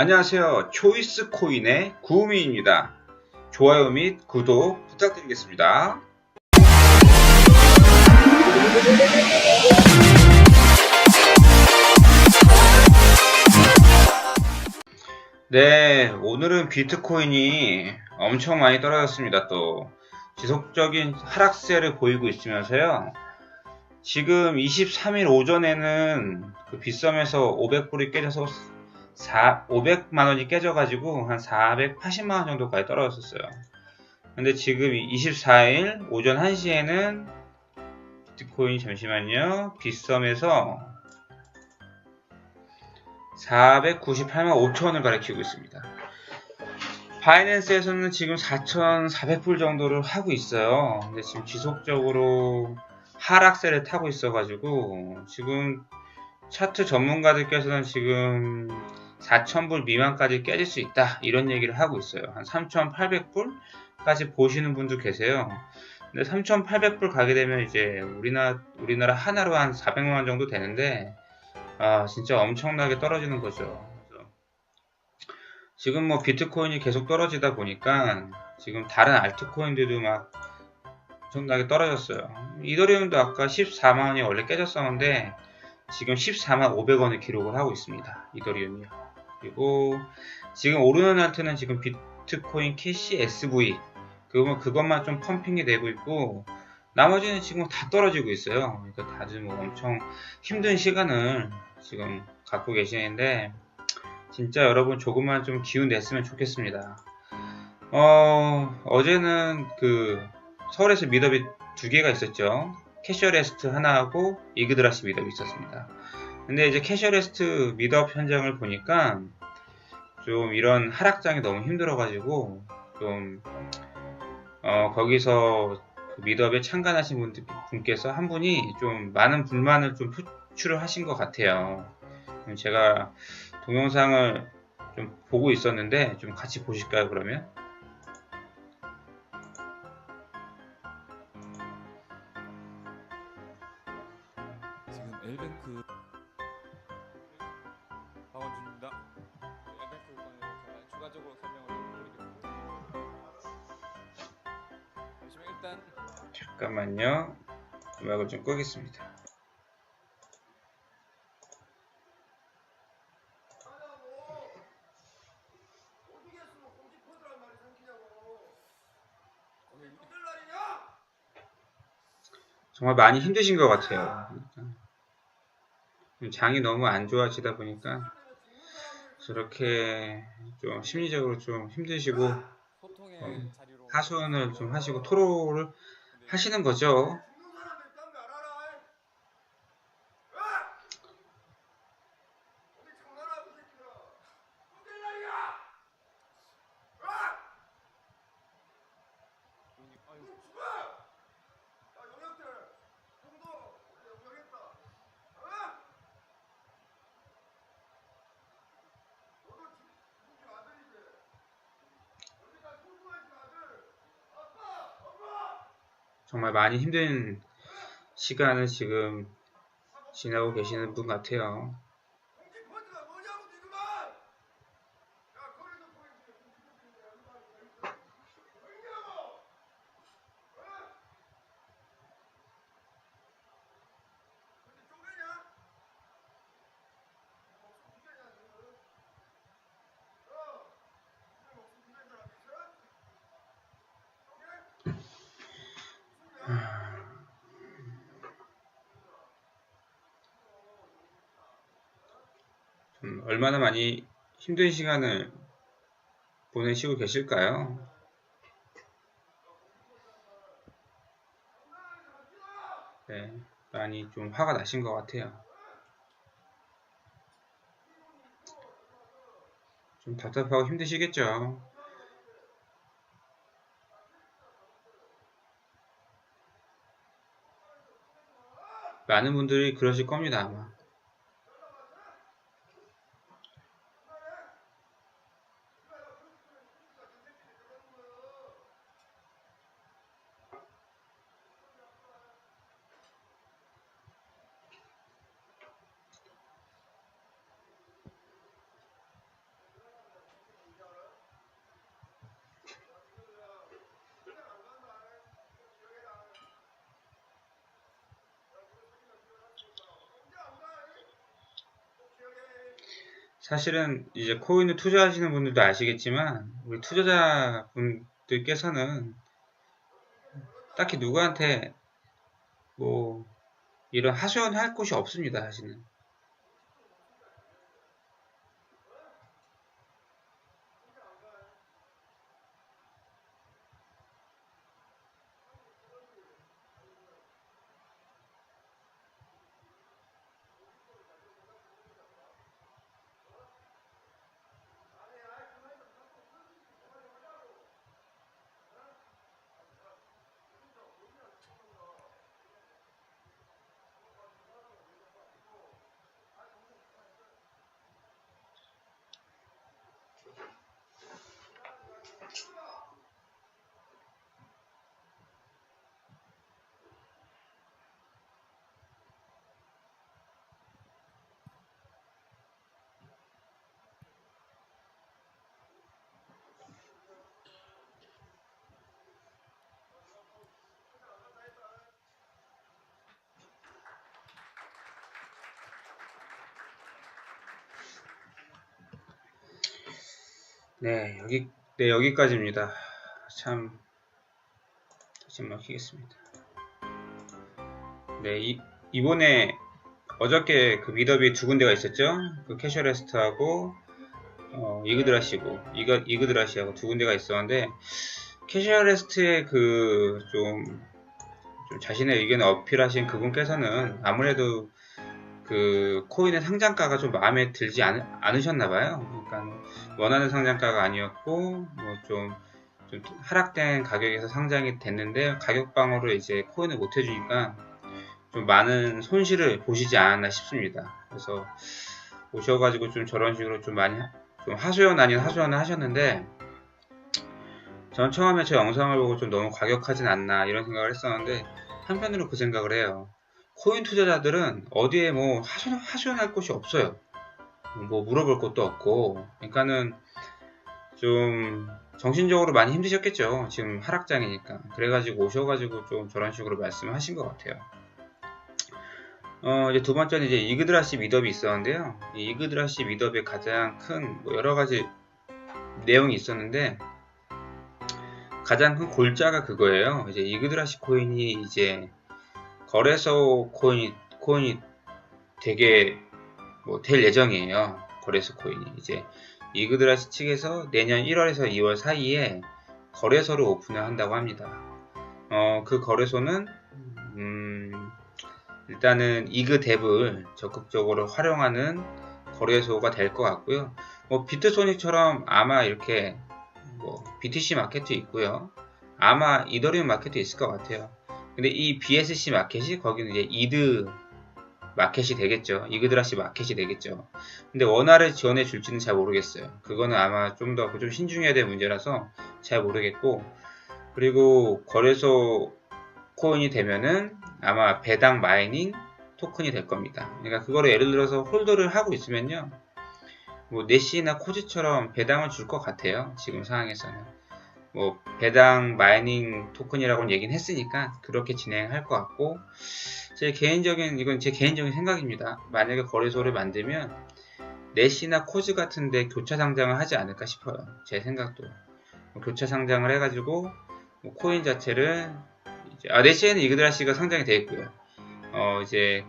안녕하세요. 초이스 코인의 구우미입니다. 좋아요 및 구독 부탁드리겠습니다. 네, 오늘은 비트코인이 엄청 많이 떨어졌습니다. 또 지속적인 하락세를 보이고 있으면서요. 지금 23일 오전에는 그 빗썸에서 500불이 깨져서 4, 500만 원이 깨져가지고 한 480만 원 정도까지 떨어졌었어요. 근데 지금 24일 오전 1시에는 비트코인 잠시만요. 빗썸에서 498만 5천원을 가리키고 있습니다. 바이낸스에서는 지금 4,400불 정도를 하고 있어요. 근데 지금 지속적으로 하락세를 타고 있어가지고 지금 차트 전문가들께서는 지금 4,000불 미만까지 깨질 수 있다 이런 얘기를 하고 있어요. 한 3,800불까지 보시는 분도 계세요. 근데 3,800불 가게 되면 이제 우리나라 우리나라 하나로 한 400만 원 정도 되는데 아 진짜 엄청나게 떨어지는 거죠. 지금 뭐 비트코인이 계속 떨어지다 보니까 지금 다른 알트코인들도 막 엄청나게 떨어졌어요. 이더리움도 아까 14만 원이 원래 깨졌었는데 지금 14만 500원을 기록을 하고 있습니다. 이더리움이요. 그리고 지금 오르는 알트는 지금 비트코인 캐시 SV 그거 그것만 좀 펌핑이 되고 있고 나머지는 지금 다 떨어지고 있어요. 그러니까 다들 뭐 엄청 힘든 시간을 지금 갖고 계시는데 진짜 여러분 조금만 좀 기운 냈으면 좋겠습니다. 어, 어제는 그 서울에서 미더비 두 개가 있었죠. 캐셔레스트 하나하고 이그드라시 미더비 있었습니다. 근데 이제 캐셔레스트 미더업 현장을 보니까 좀 이런 하락장이 너무 힘들어가지고 좀 어, 거기서 그 미더업에 참관하신 분들, 분께서 한 분이 좀 많은 불만을 좀 표출을 하신 것 같아요. 제가 동영상을 좀 보고 있었는데 좀 같이 보실까요 그러면? 지금 엘뱅크 가 추가적으로 설명을 좀 드리겠습니다. 잠시만 일단 잠깐만요. 음악을 좀 끄겠습니다. 정말 많이 힘드신 것 같아요. 장이 너무 안 좋아지다 보니까 저렇게 좀 심리적으로 좀 힘드시고 어, 하소연을 좀 하시고 토로를 하시는 거죠. 정말 많이 힘든 시간을 지금 지나고 계시는 분 같아요. 좀 얼마나 많이 힘든 시간을 보내시고 계실까요? 네, 많이 좀 화가 나신 것 같아요. 좀 답답하고 힘드시겠죠? 많은 분들이 그러실 겁니다, 아마. 사실은 이제 코인을 투자하시는 분들도 아시겠지만 우리 투자자 분들께서는 딱히 누구한테 뭐 이런 하소연할 곳이 없습니다. 사실은. 네, 여기, 네, 여기까지입니다. 참, 다시 한번 키겠습니다. 네, 이, 이번에, 어저께 그 미더비 두 군데가 있었죠? 그 캐셔레스트하고, 어, 이그드라시고, 이거, 이그드라시하고 두 군데가 있었는데, 캐셔레스트의 그, 좀, 좀 자신의 의견을 어필하신 그분께서는 아무래도 그 코인의 상장가가 좀 마음에 들지 않, 않으셨나 봐요. 그러니까 원하는 상장가가 아니었고 뭐좀 좀 하락된 가격에서 상장이 됐는데 가격 방어를 이제 코인을 못 해주니까 좀 많은 손실을 보시지 않았나 싶습니다. 그래서 오셔가지고 좀 저런 식으로 좀 많이 좀 하소연 아닌 하소연을 하셨는데 전 처음에 제 영상을 보고 좀 너무 과격하진 않나 이런 생각을 했었는데 한편으로 그 생각을 해요. 코인 투자자들은 어디에 뭐 하소연, 하소연할 곳이 없어요. 뭐 물어볼 것도 없고. 그러니까는 좀 정신적으로 많이 힘드셨겠죠. 지금 하락장이니까. 그래가지고 오셔가지고 좀 저런 식으로 말씀하신 것 같아요. 어 이제 두 번째는 이제 이그드라시 미덥이 있었는데요. 이 이그드라시 미덥의 가장 큰 뭐 여러 가지 내용이 있었는데 가장 큰 골자가 그거예요. 이제 이그드라시 코인이 이제 거래소 코인이 코인이 되게 뭐 될 예정이에요. 거래소 코인이 이제 이그드라시 측에서 내년 1월에서 2월 사이에 거래소를 오픈을 한다고 합니다. 어, 그 거래소는 음, 일단은 이그뎁을 적극적으로 활용하는 거래소가 될 것 같고요. 뭐 비트소닉처럼 아마 이렇게 뭐 BTC 마켓도 있고요. 아마 이더리움 마켓도 있을 것 같아요. 근데 이 BSC 마켓이 거기는 이제 이드 마켓이 되겠죠. 이그드라시 마켓이 되겠죠. 근데 원화를 지원해 줄지는 잘 모르겠어요. 그거는 아마 좀 더 좀 신중해야 될 문제라서 잘 모르겠고 그리고 거래소 코인이 되면은 아마 배당 마이닝 토큰이 될 겁니다. 그러니까 그거를 예를 들어서 홀더를 하고 있으면요. 뭐 네시나 코지처럼 배당을 줄 것 같아요. 지금 상황에서는. 뭐 배당 마이닝 토큰이라고는 얘기는 했으니까 그렇게 진행할 것 같고 제 개인적인 이건 제 개인적인 생각입니다. 만약에 거래소를 만들면 내시나 코즈 같은데 교차 상장을 하지 않을까 싶어요. 제 생각도 뭐 교차 상장을 해가지고 뭐 코인 자체를 이제 아 내시에는 이그드라시가 상장이 되어 있고요. 어 이제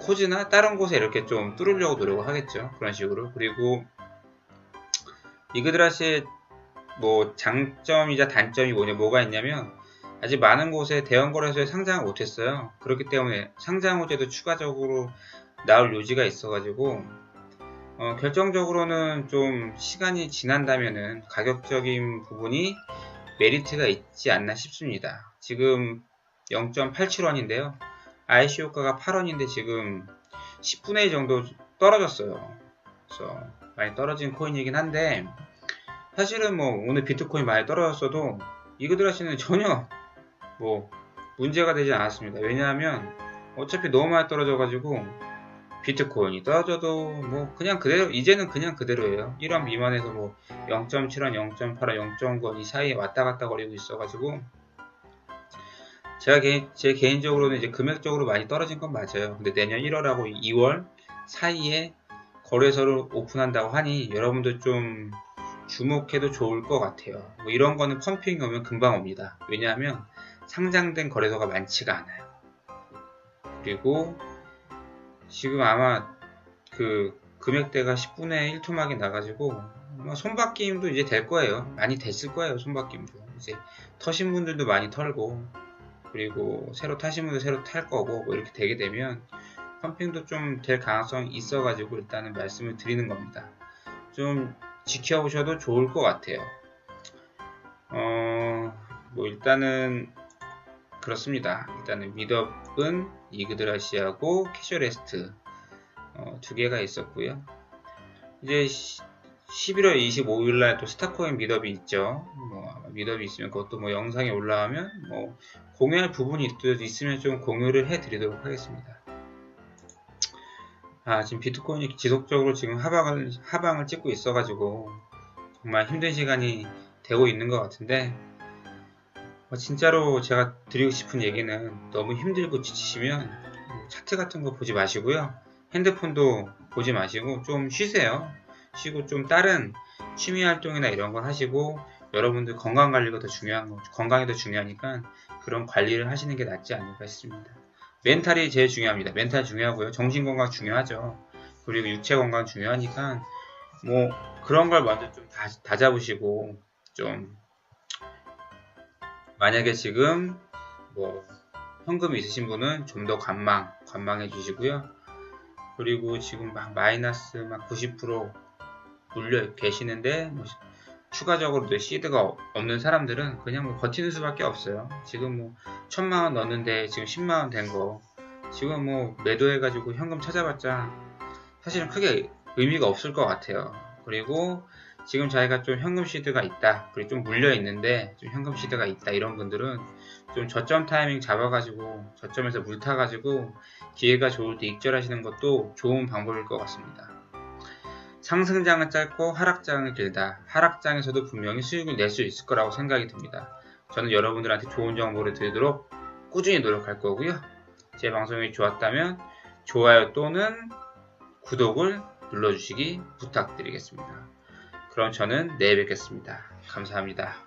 코즈나 다른 곳에 이렇게 좀 뚫으려고 노력을 하겠죠. 그런 식으로 그리고 이그드라시의 뭐 장점이자 단점이 뭐냐 뭐가 있냐면 아직 많은 곳에 대형 거래소에 상장을 못했어요. 그렇기 때문에 상장 호재도 추가적으로 나올 요지가 있어가지고 어, 결정적으로는 좀 시간이 지난다면은 가격적인 부분이 메리트가 있지 않나 싶습니다. 지금 0.87원인데요. IC 효과가 8원인데 지금 10분의 1 정도 떨어졌어요. 그래서 많이 떨어진 코인이긴 한데 사실은 뭐 오늘 비트코인 많이 떨어졌어도 이그드라시는 전혀 뭐 문제가 되지 않았습니다. 왜냐하면 어차피 너무 많이 떨어져가지고 비트코인이 떨어져도 뭐 그냥 그대로 이제는 그냥 그대로예요. 1원 미만에서 뭐 0.7원, 0.8원, 0.9원 이 사이에 왔다 갔다 거리고 있어가지고 제가 개인, 제 개인적으로는 이제 금액적으로 많이 떨어진 건 맞아요. 근데 내년 1월하고 2월 사이에 거래소를 오픈한다고 하니 여러분들 좀 주목해도 좋을 것 같아요. 뭐 이런 거는 펌핑이 오면 금방 옵니다. 왜냐하면 상장된 거래소가 많지가 않아요. 그리고 지금 아마 그 금액대가 10분의 1토막이 나가지고 손바뀜도 이제 될 거예요. 많이 됐을 거예요. 손바뀜도. 이제 터신 분들도 많이 털고 그리고 새로 타신 분들 새로 탈 거고 뭐 이렇게 되게 되면 펌핑도 좀 될 가능성이 있어가지고 일단은 말씀을 드리는 겁니다. 좀 지켜보셔도 좋을 것 같아요. 어, 뭐 일단은 그렇습니다. 일단은 미덥은 이그드라시하고 캐셔레스트 어, 두 개가 있었고요. 이제 11월 25일 날 또 스타코인 미덥이 있죠. 뭐 미덥이 있으면 그것도 뭐 영상에 올라가면 뭐 공유할 부분이 있- 있으면 좀 공유를 해드리도록 하겠습니다. 아 지금 비트코인이 지속적으로 지금 하방을 하방을 찍고 있어가지고 정말 힘든 시간이 되고 있는 것 같은데 어, 진짜로 제가 드리고 싶은 얘기는 너무 힘들고 지치시면 차트 같은 거 보지 마시고요. 핸드폰도 보지 마시고 좀 쉬세요. 쉬고 좀 다른 취미 활동이나 이런 걸 하시고 여러분들 건강 관리가 더 중요한 거, 건강이 더 중요하니까 그런 관리를 하시는 게 낫지 않을까 싶습니다. 멘탈이 제일 중요합니다. 멘탈 중요하고요. 정신 건강 중요하죠. 그리고 육체 건강 중요하니까 뭐 그런 걸 먼저 좀 다, 다 잡으시고 좀 만약에 지금 뭐 현금이 있으신 분은 좀 더 관망 관망해 주시고요. 그리고 지금 막 마이너스 막 90% 물려 계시는데 뭐 추가적으로 또 시드가 없는 사람들은 그냥 뭐 버티는 수밖에 없어요. 지금 뭐 천만 원 넣었는데 지금 10만 원 된 거 지금 뭐 매도해가지고 현금 찾아봤자 사실은 크게 의미가 없을 것 같아요. 그리고 지금 자기가 좀 현금 시드가 있다, 그리고 좀 물려 있는데 좀 현금 시드가 있다 이런 분들은 좀 저점 타이밍 잡아가지고 저점에서 물 타가지고 기회가 좋을 때 익절하시는 것도 좋은 방법일 것 같습니다. 상승장은 짧고 하락장은 길다. 하락장에서도 분명히 수익을 낼 수 있을 거라고 생각이 듭니다. 저는 여러분들한테 좋은 정보를 드리도록 꾸준히 노력할 거고요. 제 방송이 좋았다면 좋아요 또는 구독을 눌러주시기 부탁드리겠습니다. 그럼 저는 내일 뵙겠습니다. 감사합니다.